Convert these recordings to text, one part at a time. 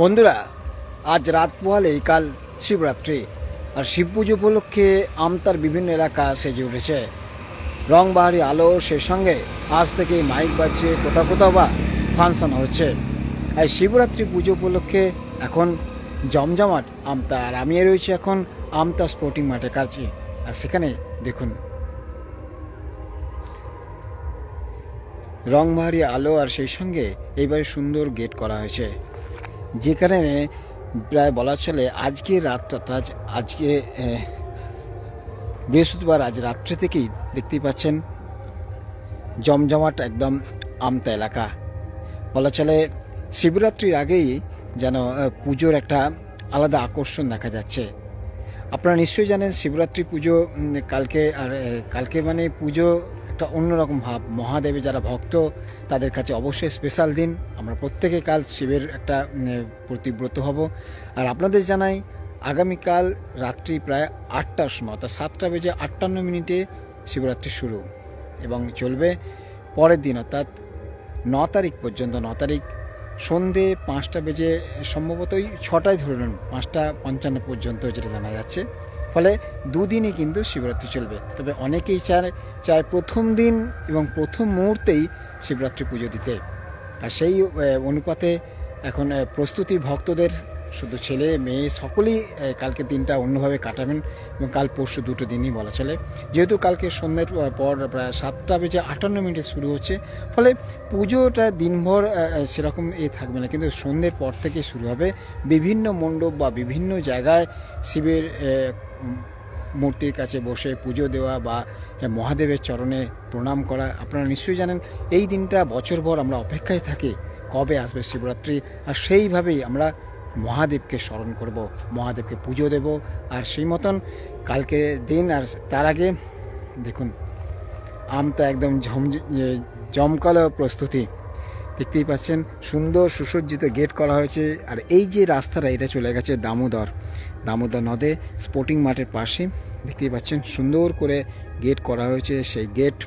বন্ধুরা, আজ রাত পোহালেই কাল শিবরাত্রি, আর শিব পুজো উপলক্ষে আমতার বিভিন্ন এলাকা সেজে উঠেছে। রংবাহারি আলো সেই সঙ্গে আজ থেকে মাইক বাজছে কোথাও কোথাও বা ফাংশন হচ্ছে। আর শিবরাত্রি পুজো উপলক্ষে এখন জমজমাট আমতা, আর আমি রয়েছি এখন আমতা স্পোর্টিং মাঠের কাছে আর সেখানে দেখুন। রংবাহারি আলো আর সেই সঙ্গে এইবারে সুন্দর গেট করা হয়েছে। যে কারণে প্রায় বলা চলে আজকে রাতটা আজ আজকে বৃহস্পতিবার আজ রাত্রে থেকেই দেখতেই পাচ্ছেন জমজমাট একদম আমতা এলাকা। বলা চলে শিবরাত্রির আগেই যেন পুজোর একটা আলাদা আকর্ষণ দেখা যাচ্ছে। আপনারা নিশ্চয়ই জানেন শিবরাত্রি পুজো কালকে আর কালকে মানে পুজো একটা অন্যরকম ভাব। মহাদেবে যারা ভক্ত, তাদের কাছে অবশ্যই স্পেশাল দিন। আমরা প্রত্যেকে কাল শিবের একটা প্রতিব্রত হব। আর আপনাদের জানাই, আগামীকাল রাত্রি প্রায় আটটার সময়, অর্থাৎ সাতটা বেজে আটান্ন মিনিটে শিবরাত্রি শুরু। এবং চলবে পরের দিন, অর্থাৎ ন তারিখ পর্যন্ত, ন তারিখ সন্ধে পাঁচটা বেজে সম্ভবতই ছটায় ধরে নেন পাঁচটা পঞ্চান্ন পর্যন্ত যেটা জানা যাচ্ছে। ফলে দুদিনই কিন্তু শিবরাত্রি চলবে। তবে অনেকেই চায় চায় প্রথম দিন এবং প্রথম মুহূর্তেই শিবরাত্রি পুজো দিতে। আর সেই অনুপাতে এখন প্রস্তুতি ভক্তদের শুধু ছেলে মেয়ে সকলেই আহ, কালকের দিনটা অন্যভাবে কাটাবেন এবং কাল পরশু দুটো দিনই বলা চলে। যেহেতু কালকে সন্ধ্যের পর প্রায় সাতটা বেজে আটান্ন মিনিটে শুরু হচ্ছে ফলে পুজোটা দিনভর সেরকম এ থাকবে না। কিন্তু সন্ধ্যের পর থেকে শুরু হবে। বিভিন্ন মণ্ডপ বা বিভিন্ন জায়গায় শিবের মূর্তির কাছে বসে পুজো দেওয়া বা মহাদেবের চরণে প্রণাম করা আপনারা নিশ্চয়ই জানেন এই দিনটা বছরভর আমরা অপেক্ষায় থাকি কবে আসবে শিবরাত্রি। আর সেইভাবেই আমরা মহাদেবকে স্মরণ করব, মহাদেবকে পুজো দেব। আর সেই মতন কালকে দিন আর তার আগে দেখুন আমটা একদম ঝম জমকালো প্রস্তুতি। দেখতেই পাচ্ছেন, সুন্দর সুসজ্জিত গেট করা হয়েছে। আর এই যে রাস্তাটা, এটা চলে গেছে দামোদর। দামোদর নদে, স্পোর্টিং মাঠের পাশে। দেখতেই পাচ্ছেন, সুন্দর করে গেট করা হয়েছে। সেই গেট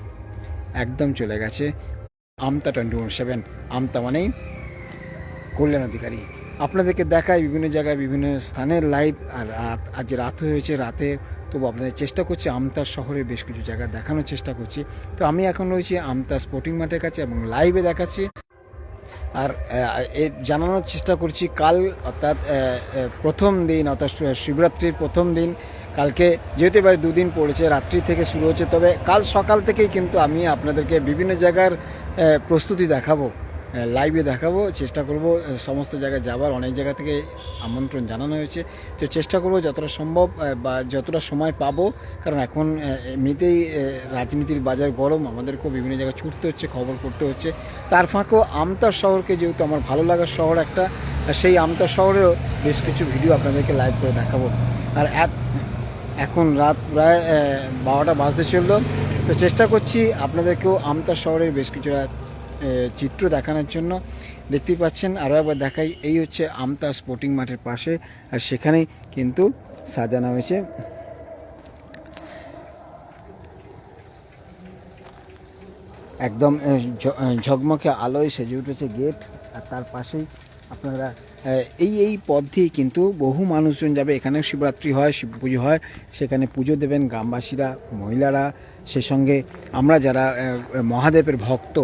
একদম চলে গেছে। Amta twenty one seven, Amta মানেই কল্যাণ অধিকারী। আপনাদেরকে দেখায় বিভিন্ন জায়গায়, বিভিন্ন স্থানের লাইভ আর রাত, আজ রাত হয়েছে, রাতে। তবু আপনাদের চেষ্টা করছি আমতা শহরের বেশ কিছু জায়গা দেখানোর চেষ্টা করছি। তো আমি এখন রয়েছি আমতা স্পোর্টিং মাঠের কাছে এবং লাইভে দেখাচ্ছি। আর এ জানানোর চেষ্টা করছি, কাল অর্থাৎ প্রথম দিন অর্থাৎ শিবরাত্রির প্রথম দিন, কালকে যেহেতু এবার দুদিন পড়েছে, রাত্রি থেকে শুরু হচ্ছে, তবে কাল সকাল থেকেই কিন্তু আমি আপনাদেরকে বিভিন্ন জায়গার প্রস্তুতি দেখাবো। লাইভে দেখাবো, চেষ্টা করব সমস্ত জায়গায় যাবার। অনেক জায়গা থেকে আমন্ত্রণ জানানো হয়েছে। তো চেষ্টা করব যতটা সম্ভব বা যতটা সময় পাবো, কারণ এখন এমনিতেই রাজনীতির বাজার গরম, আমাদেরকেও বিভিন্ন জায়গায় ছুটতে হচ্ছে, খবর করতে হচ্ছে। তার ফাঁকেও আমতার শহরকে যেহেতু আমার ভালো লাগার শহর একটা সেই আমতার শহরেও বেশ কিছু ভিডিও আপনাদেরকে লাইভ করে দেখাবো। আর এখন রাত প্রায় বারোটা বাজতে চলল। তো চেষ্টা করছি আপনাদেরকেও আমতার শহরের বেশ কিছুটা চিত্র দেখানোর জন্য দেখতেই পাচ্ছেন। আরও একবার দেখাই, এই হচ্ছে আমতা স্পোর্টিং মাঠের পাশে, আর সেখানেই কিন্তু সাজানো হয়েছে। একদম ঝকমকে আলোয় সেজে উঠেছে গেট, আর তার পাশেই আপনারা এই এই পথ দিয়েই কিন্তু বহু মানুষজন যাবে। এখানে শিবরাত্রি হয়, শিব পুজো হয়, সেখানে পুজো দেবেন গ্রামবাসীরা, মহিলারা। সে সঙ্গে আমরা যারা মহাদেবের ভক্ত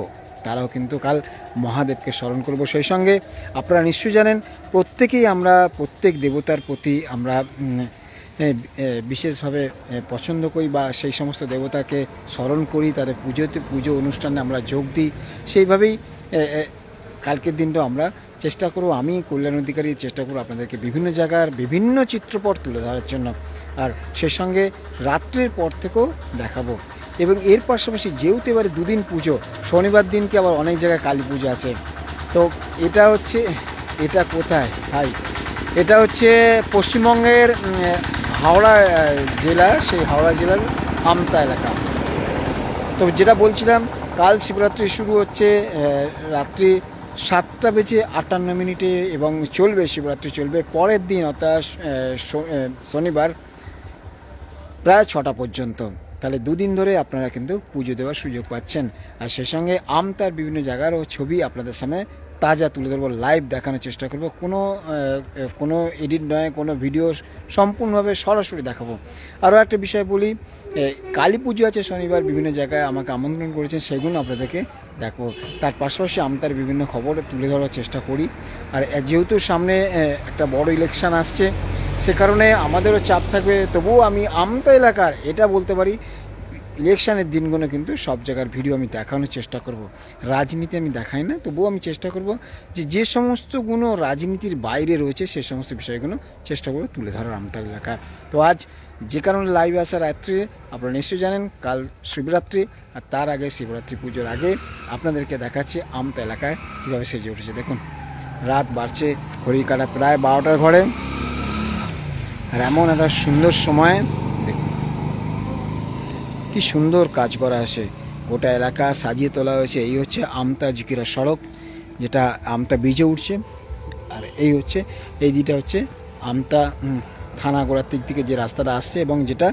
তারাও কিন্তু কাল মহাদেবকে স্মরণ করব। সেই সঙ্গে আপনারা নিশ্চয়ই জানেন, প্রত্যেকেই আমরা, প্রত্যেক দেবতার প্রতি আমরা বিশেষভাবে পছন্দ করি বা সেই সমস্ত দেবতাকে স্মরণ করি, তাদের পুজোতে, পুজো অনুষ্ঠানে আমরা যোগ দিই। সেইভাবেই কালকের দিনটা আমরা চেষ্টা করব, আমি কল্যাণ অধিকারী চেষ্টা করব আপনাদেরকে বিভিন্ন জায়গার বিভিন্ন চিত্রপট তুলে ধরার জন্য। আর সে সঙ্গে রাত্রের পর থেকেও দেখাবো। এবং এর পাশাপাশি যেহেতু এবারে দুদিন পুজো, শনিবার দিনকে আবার অনেক জায়গায় কালী পুজো আছে। তো এটা হচ্ছে, এটা কোথায় ভাই? এটা হচ্ছে পশ্চিমবঙ্গের হাওড়া জেলা, সেই হাওড়া জেলার আমতা এলাকা। তো যেটা বলছিলাম, কাল শিবরাত্রি শুরু হচ্ছে রাত্রি সাতটা বেজে আটান্ন মিনিটে এবং চলবে শিবরাত্রি চলবে। পরের দিন অর্থাৎ শনিবার প্রায় ছটা পর্যন্ত। তাহলে দুদিন ধরে আপনারা কিন্তু পুজো দেওয়ার সুযোগ পাচ্ছেন। আর সে সঙ্গে আমতার বিভিন্ন জায়গারও ছবি আপনাদের সামনে তাজা তুলে ধরবো লাইভ দেখানোর চেষ্টা করব। কোনো কোনো এডিট নয়, কোনো ভিডিও সম্পূর্ণভাবে সরাসরি দেখাবো। আরও একটা বিষয় বলি কালী পুজো আছে শনিবার, বিভিন্ন জায়গায় আমাকে আমন্ত্রণ করেছেন, সেগুলো আপনাদেরকে দেখব। তার পাশাপাশি আমতার বিভিন্ন খবর তুলে ধরার চেষ্টা করি। আর যেহেতু সামনে একটা বড় ইলেকশন আসছে, সে কারণে আমাদেরও চাপ থাকবে, তবুও আমি আমতা এলাকার, এটা বলতে পারি ইলেকশনের দিনগুলো কিন্তু সব জায়গার ভিডিও আমি দেখানোর চেষ্টা করব। রাজনীতি আমি দেখাই না, তবুও আমি চেষ্টা করব যে যে সমস্ত গুণ রাজনীতির বাইরে রয়েছে সে সমস্ত বিষয়গুলো চেষ্টা করব তুলে ধরার আমতার এলাকায় তো আজ যে কারণে লাইভ আসা রাত্রে আপনারা নিশ্চয়ই জানেন, কাল শিবরাত্রি আর তার আগে শিবরাত্রি পুজোর আগে আপনাদেরকে দেখাচ্ছি আমতা এলাকায় কীভাবে সেজে উঠেছে। দেখুন, রাত বাড়ছে ঘড়ি কাটা প্রায় বারোটার ঘরে। আর এমন একটা সুন্দর সময় কি সুন্দর কাজ করা আছে। গোটা এলাকা সাজিয়ে তোলা হয়েছে। এই হচ্ছে আমতা জিকিরা সড়ক যেটা আমতা ব্রিজে উঠছে। আর এই হচ্ছে এই দিকটা হচ্ছে আমতা উম, থানা গোড়ার দিক থেকে যে রাস্তাটা আসছে এবং যেটা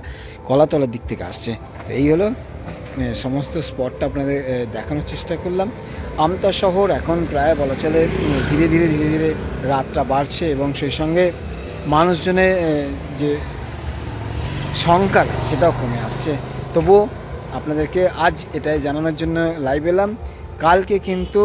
কলাতলার দিক থেকে আসছে। এই হলো সমস্ত স্পটটা আপনাদের দেখানোর চেষ্টা করলাম। আমতা শহর এখন প্রায় বলা চলে ধীরে ধীরে ধীরে ধীরে রাতটা বাড়ছে এবং সেই সঙ্গে মানুষজনের যে সংখ্যা সেটাও কমে আসছে। তবুও আপনাদেরকে আজ এটাই জানানোর জন্য লাইভ এলাম। কালকে কিন্তু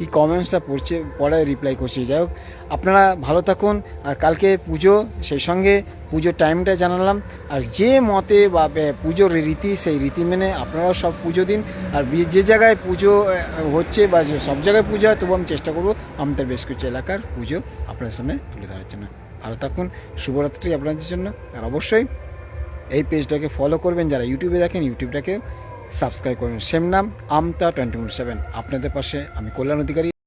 কি কমেন্টসটা পড়ছে, পরে রিপ্লাই করছি। যাই হোক, আপনারা ভালো থাকুন, আর কালকে পুজো, সেই সঙ্গে পুজোর টাইমটা জানালাম। আর যে মতে বা পুজোর রীতি, সেই রীতি মেনে আপনারাও সব পুজো দিন। আর যে জায়গায় পুজো হচ্ছে বা সব জায়গায় পুজো হয়, তবু আমি চেষ্টা করব আমাদের বেশ কিছু এলাকার পুজো আপনাদের সামনে তুলে ধরার জন্য। ভালো থাকুন, শুভরাত্রি আপনাদের জন্য। আর অবশ্যই এই পেজটাকে ফলো করবেন। যারা ইউটিউবে দেখেন ইউটিউবটাকে সাবস্ক্রাইব করবেন সেম নাম আমতা টোয়েন্টি ফোর সেভেন। আপনাদের পাশে আমি কল্যাণ অধিকারী।